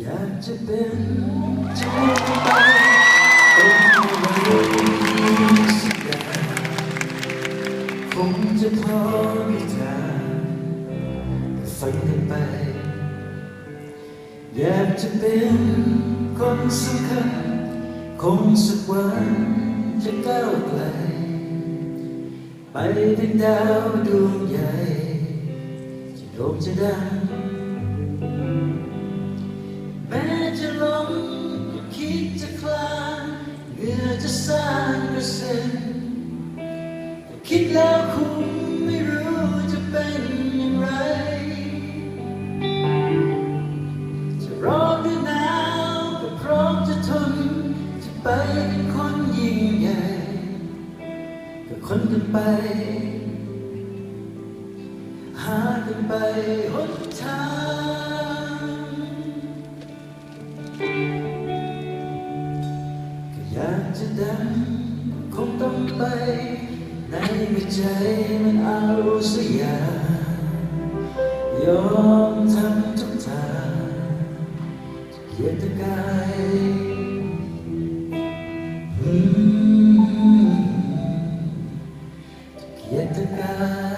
อยากจะเป็นจะไปเป็นอะไรสักอย่างคงจะพอมีทางฝันกันไป อยากจะเป็นคนสำคัญคงสักวันจะก้าวไกล ไปถึงดาวดวงใหญ่จะโด่งจะดัง แล้วคงไม่รู้จะเป็นอย่างไร จะร้อนหรือหนาวก็พร้อมจะทน จะไปเป็นคนยิ่งใหญ่ก็คนกันไป หากันไปหนทางก็อยากจะดังคงต้องไป ในใจมันเอาสียอย่างยอมทำทุกทางเกียรติกายเกียรติกาย